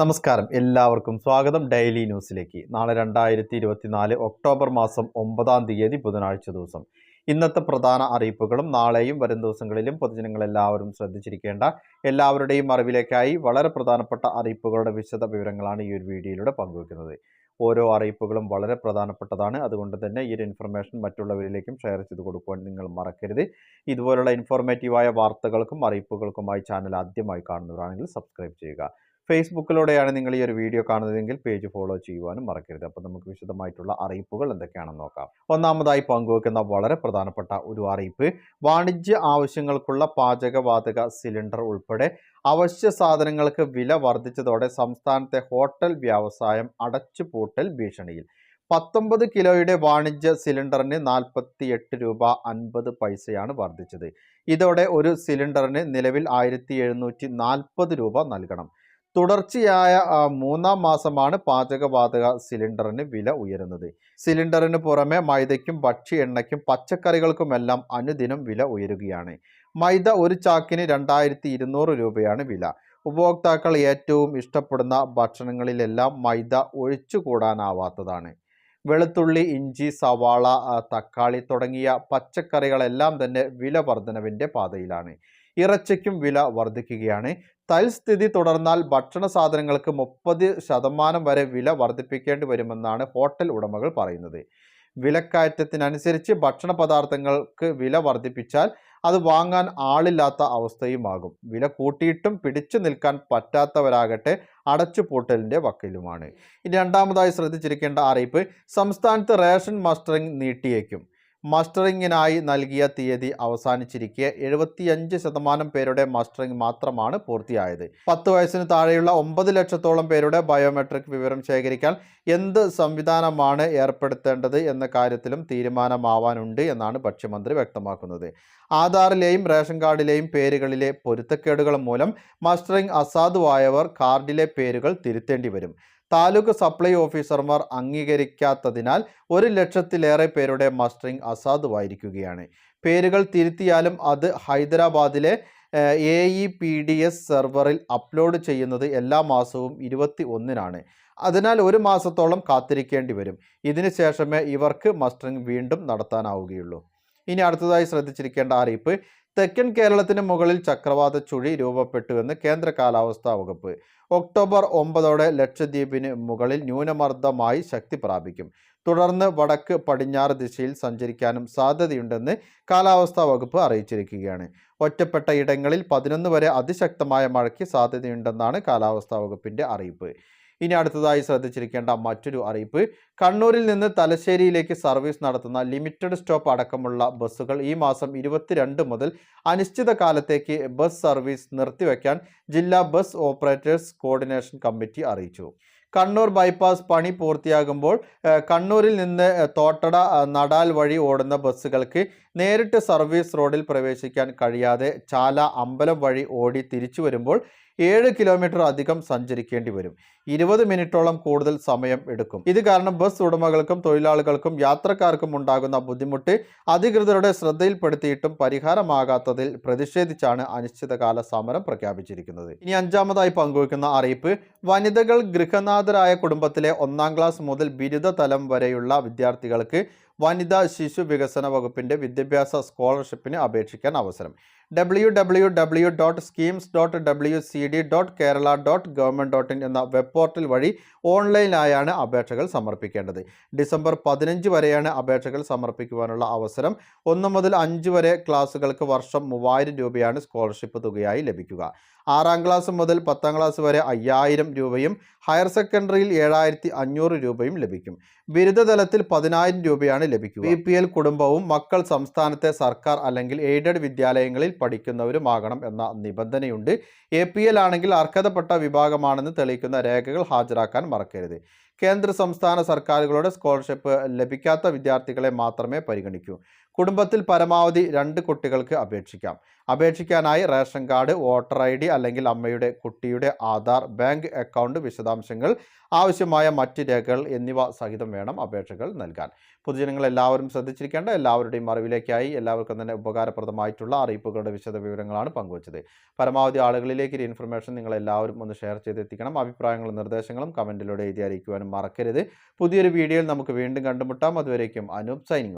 നമസ്കാരം. എല്ലാവർക്കും സ്വാഗതം ഡെയിലി ന്യൂസിലേക്ക്. നാളെ രണ്ടായിരത്തി ഇരുപത്തിനാല് ഒക്ടോബർ മാസം ഒമ്പതാം തീയതി ബുധനാഴ്ച ദിവസം. ഇന്നത്തെ പ്രധാന അറിയിപ്പുകളും നാളെയും വരും ദിവസങ്ങളിലും പൊതുജനങ്ങൾ എല്ലാവരും ശ്രദ്ധിച്ചിരിക്കേണ്ട എല്ലാവരുടെയും അറിവിലേക്കായി വളരെ പ്രധാനപ്പെട്ട അറിയിപ്പുകളുടെ വിശദ വിവരങ്ങളാണ് ഈ ഒരു വീഡിയോയിലൂടെ പങ്കുവെക്കുന്നത്. ഓരോ അറിയിപ്പുകളും വളരെ പ്രധാനപ്പെട്ടതാണ്. അതുകൊണ്ട് തന്നെ ഈ ഒരു ഇൻഫർമേഷൻ മറ്റുള്ളവരിലേക്കും ഷെയർ ചെയ്ത് കൊടുക്കുവാൻ നിങ്ങൾ മറക്കരുത്. ഇതുപോലുള്ള ഇൻഫോർമേറ്റീവായ വാർത്തകൾക്കും അറിയിപ്പുകൾക്കുമായി ചാനൽ ആദ്യമായി കാണുന്നവരാണെങ്കിൽ സബ്സ്ക്രൈബ് ചെയ്യുക. ഫേസ്ബുക്കിലൂടെയാണ് നിങ്ങൾ ഈ ഒരു വീഡിയോ കാണുന്നതെങ്കിൽ പേജ് ഫോളോ ചെയ്യുവാനും മറക്കരുത്. അപ്പോൾ നമുക്ക് വിശദമായിട്ടുള്ള അറിയിപ്പുകൾ എന്തൊക്കെയാണെന്ന് നോക്കാം. ഒന്നാമതായി പങ്കുവെക്കുന്ന വളരെ പ്രധാനപ്പെട്ട ഒരു അറിയിപ്പ്. വാണിജ്യ ആവശ്യങ്ങൾക്കുള്ള പാചകവാതക സിലിണ്ടർ ഉൾപ്പെടെ അവശ്യ സാധനങ്ങൾക്ക് വില വർദ്ധിച്ചതോടെ സംസ്ഥാനത്തെ ഹോട്ടൽ വ്യവസായം അടച്ചുപൂട്ടൽ ഭീഷണിയിൽ. പത്തൊമ്പത് കിലോയുടെ വാണിജ്യ സിലിണ്ടറിന് നാൽപ്പത്തി എട്ട് രൂപ അൻപത് പൈസയാണ് വർദ്ധിച്ചത്. ഇതോടെ ഒരു സിലിണ്ടറിന് നിലവിൽ ആയിരത്തി എഴുന്നൂറ്റി നാൽപ്പത് രൂപ നൽകണം. തുടർച്ചയായ മൂന്നാം മാസമാണ് പാചകവാതക സിലിണ്ടറിന് വില ഉയരുന്നത്. സിലിണ്ടറിന് പുറമെ മൈദയ്ക്കും ഭക്ഷ്യ എണ്ണയ്ക്കും പച്ചക്കറികൾക്കുമെല്ലാം അനുദിനം വില ഉയരുകയാണ്. മൈദ ഒരു ചാക്കിന് രണ്ടായിരത്തി ഇരുന്നൂറ് രൂപയാണ് വില. ഉപഭോക്താക്കൾ ഏറ്റവും ഇഷ്ടപ്പെടുന്ന ഭക്ഷണങ്ങളിലെല്ലാം മൈദ ഒഴിച്ചുകൂടാനാവാത്തതാണ്. വെളുത്തുള്ളി ഇഞ്ചി സവാള തക്കാളി തുടങ്ങിയ പച്ചക്കറികളെല്ലാം തന്നെ വില വർധനവിന്റെ പാതയിലാണ്. ഇറച്ചിക്കും വില വർദ്ധിക്കുകയാണ് തൽസ്ഥിതി തുടർന്നാൽ ഭക്ഷണ സാധനങ്ങൾക്ക് മുപ്പത് ശതമാനം വരെ വില വർദ്ധിപ്പിക്കേണ്ടി വരുമെന്നാണ് ഹോട്ടൽ ഉടമകൾ പറയുന്നത്. വിലക്കയറ്റത്തിനനുസരിച്ച് ഭക്ഷണ പദാർത്ഥങ്ങൾക്ക് വില വർദ്ധിപ്പിച്ചാൽ അത് വാങ്ങാൻ ആളില്ലാത്ത അവസ്ഥയുമാകും. വില കൂട്ടിയിട്ടും പിടിച്ചു നിൽക്കാൻ പറ്റാത്തവരാകട്ടെ അടച്ചുപൂട്ടലിന്റെ വക്കീലുമാണ്. ഇനി രണ്ടാമതായി ശ്രദ്ധിച്ചിരിക്കേണ്ട അറിയിപ്പ് സംസ്ഥാനത്ത് റേഷൻ മസ്റ്ററിംഗ് നീട്ടിയേക്കും. മസ്റ്ററിങ്ങിനായി നൽകിയ തീയതി അവസാനിച്ചിരിക്കെ എഴുപത്തിയഞ്ച് ശതമാനം പേരുടെ മസ്റ്ററിംഗ് മാത്രമാണ് പൂർത്തിയായത്. പത്ത് വയസ്സിന് താഴെയുള്ള ഒമ്പത് ലക്ഷത്തോളം പേരുടെ ബയോമെട്രിക് വിവരം ശേഖരിക്കാൻ എന്ത് സംവിധാനമാണ് ഏർപ്പെടുത്തേണ്ടത് എന്ന കാര്യത്തിലും തീരുമാനമാവാനുണ്ട് എന്നാണ് ഭക്ഷ്യമന്ത്രി വ്യക്തമാക്കുന്നത്. ആധാറിലെയും റേഷൻ കാർഡിലെയും പേരുകളിലെ പൊരുത്തക്കേടുകൾ മൂലം മസ്റ്ററിംഗ് അസാധുവായവർ കാർഡിലെ പേരുകൾ തിരുത്തേണ്ടി വരും. താലൂക്ക് സപ്ലൈ ഓഫീസർമാർ അംഗീകരിക്കാത്തതിനാൽ ഒരു ലക്ഷത്തിലേറെ പേരുടെ മസ്റ്ററിംഗ് അസാധുവായിരിക്കുകയാണ്. പേരുകൾ തിരുത്തിയാലും അത് ഹൈദരാബാദിലെ A E P D S സെർവറിൽ അപ്ലോഡ് ചെയ്യുന്നത് എല്ലാ മാസവും ഇരുപത്തി ഒന്നിനാണ് അതിനാൽ ഒരു മാസത്തോളം കാത്തിരിക്കേണ്ടി വരും. ഇതിനു ശേഷമേ ഇവർക്ക് മസ്റ്ററിംഗ് വീണ്ടും നടത്താനാവുകയുള്ളൂ. ഇനി അടുത്തതായി ശ്രദ്ധിച്ചിരിക്കേണ്ട അറിയിപ്പ് തെക്കൻ കേരളത്തിന് മുകളിൽ ചക്രവാത ചുഴി രൂപപ്പെട്ടുവെന്ന് കേന്ദ്ര കാലാവസ്ഥാ വകുപ്പ്. ഒക്ടോബർ ഒമ്പതോടെ ലക്ഷദ്വീപിന് മുകളിൽ ന്യൂനമർദ്ദമായി ശക്തി പ്രാപിക്കും. തുടർന്ന് വടക്ക് പടിഞ്ഞാറ് ദിശയിൽ സഞ്ചരിക്കാനും സാധ്യതയുണ്ടെന്ന് കാലാവസ്ഥാ വകുപ്പ് അറിയിച്ചിരിക്കുകയാണ്. ഒറ്റപ്പെട്ട ഇടങ്ങളിൽ പതിനൊന്ന് വരെ അതിശക്തമായ മഴയ്ക്ക് സാധ്യതയുണ്ടെന്നാണ് കാലാവസ്ഥാ വകുപ്പിന്റെ അറിയിപ്പ്. ഇനി അടുത്തതായി ശ്രദ്ധിച്ചിരിക്കേണ്ട മറ്റൊരു അറിയിപ്പ്. കണ്ണൂരിൽ നിന്ന് തലശ്ശേരിയിലേക്ക് സർവീസ് നടത്തുന്ന ലിമിറ്റഡ് സ്റ്റോപ്പ് അടക്കമുള്ള ബസ്സുകൾ ഈ മാസം ഇരുപത്തിരണ്ട് മുതൽ അനിശ്ചിത കാലത്തേക്ക് ബസ് സർവീസ് നിർത്തിവെക്കാൻ ജില്ലാ ബസ് ഓപ്പറേറ്റേഴ്സ് കോർഡിനേഷൻ കമ്മിറ്റി അറിയിച്ചു. കണ്ണൂർ ബൈപ്പാസ് പണി പൂർത്തിയാകുമ്പോൾ കണ്ണൂരിൽ നിന്ന് തോട്ടട നടാൽ വഴി ഓടുന്ന ബസ്സുകൾക്ക് നേരിട്ട് സർവീസ് റോഡിൽ പ്രവേശിക്കാൻ കഴിയാതെ ചാല അമ്പലം വഴി ഓടി തിരിച്ചു വരുമ്പോൾ ഏഴ് കിലോമീറ്റർ അധികം സഞ്ചരിക്കേണ്ടി വരും. ഇരുപത് മിനിറ്റോളം കൂടുതൽ സമയം എടുക്കും. ഇത് കാരണം ബസ് ഉടമകൾക്കും തൊഴിലാളികൾക്കും യാത്രക്കാർക്കും ഉണ്ടാകുന്ന ബുദ്ധിമുട്ട് അധികൃതരുടെ ശ്രദ്ധയിൽപ്പെടുത്തിയിട്ടും പരിഹാരമാകാത്തതിൽ പ്രതിഷേധിച്ചാണ് അനിശ്ചിതകാല സമരം പ്രഖ്യാപിച്ചിരിക്കുന്നത്. ഇനി അഞ്ചാമതായി പങ്കുവയ്ക്കുന്ന അറിയിപ്പ് വനിതകൾ ഗൃഹനാഥരായ കുടുംബത്തിലെ ഒന്നാം ക്ലാസ് മുതൽ ബിരുദ തലം വരെയുള്ള വിദ്യാർത്ഥികൾക്ക് വനിതാ ശിശു വികസന വകുപ്പിന്റെ വിദ്യാഭ്യാസ സ്കോളർഷിപ്പിന് അപേക്ഷിക്കാൻ അവസരം. W W W dot schemes dot W C D dot Kerala dot government dot in എന്ന വെബ് പോർട്ടൽ വഴി ഓൺലൈനായാണ് അപേക്ഷകൾ സമർപ്പിക്കേണ്ടത്. ഡിസംബർ പതിനഞ്ച് വരെയാണ് അപേക്ഷകൾ സമർപ്പിക്കുവാനുള്ള അവസരം. ഒന്ന് മുതൽ അഞ്ച് വരെ ക്ലാസ്സുകൾക്ക് വർഷം മൂവായിരം രൂപയാണ് സ്കോളർഷിപ്പ് തുകയായി ലഭിക്കുക. ആറാം ക്ലാസ് മുതൽ പത്താം ക്ലാസ് വരെ അയ്യായിരം രൂപയും ഹയർ സെക്കൻഡറിയിൽ ഏഴായിരത്തി അഞ്ഞൂറ് രൂപയും ലഭിക്കും. ബിരുദതലത്തിൽ പതിനായിരം രൂപയാണ് ലഭിക്കുക. ബി പി എൽ കുടുംബവും മക്കൾ സംസ്ഥാനത്തെ സർക്കാർ അല്ലെങ്കിൽ എയ്ഡഡ് വിദ്യാലയങ്ങളിൽ പഠിക്കുന്നവരുമാകണം എന്ന നിബന്ധനയുണ്ട്. എ പി എൽ ആണെങ്കിൽ അർഹതപ്പെട്ട വിഭാഗമാണെന്ന് തെളിയിക്കുന്ന രേഖകൾ ഹാജരാക്കാൻ മറക്കരുത്. കേന്ദ്ര സംസ്ഥാന സർക്കാരുകളുടെ സ്കോളർഷിപ്പ് ലഭിക്കാത്ത വിദ്യാർത്ഥികളെ മാത്രമേ പരിഗണിക്കൂ. കുടുംബത്തിൽ പരമാവധി രണ്ട് കുട്ടികൾക്ക് അപേക്ഷിക്കാം. അപേക്ഷിക്കാനായി ration card voter I D അല്ലെങ്കിൽ അമ്മയുടെ കുട്ടിയുടെ ആധാർ ബാങ്ക് അക്കൗണ്ട് വിശദാംശങ്ങൾ ആവശ്യമായ മറ്റ് രേഖകൾ എന്നിവ സഹിതം വേണം അപേക്ഷകൾ നൽകാൻ. പൊതുജനങ്ങൾ എല്ലാവരും ശ്രദ്ധിച്ചിരിക്കേണ്ട എല്ലാവരുടെയും അറിവിലേക്കായി എല്ലാവർക്കും തന്നെ ഉപകാരപ്രദമായിട്ടുള്ള അറിയിപ്പുകളുടെ വിശദ വിവരങ്ങളാണ് പങ്കുവച്ചത്. പരമാവധി ആളുകളിലേക്ക് ഈ ഇൻഫർമേഷൻ നിങ്ങൾ എല്ലാവരും ഒന്ന് ഷെയർ ചെയ്തെത്തിക്കണം. അഭിപ്രായങ്ങളും നിർദ്ദേശങ്ങളും കമന്റിലൂടെ എഴുതി അറിയിക്കുവാനും മറക്കരുത്. പുതിയൊരു വീഡിയോയിൽ നമുക്ക് വീണ്ടും കണ്ടുമുട്ടാം. അതുവരേക്കും അനൂപ് സൈനിങ്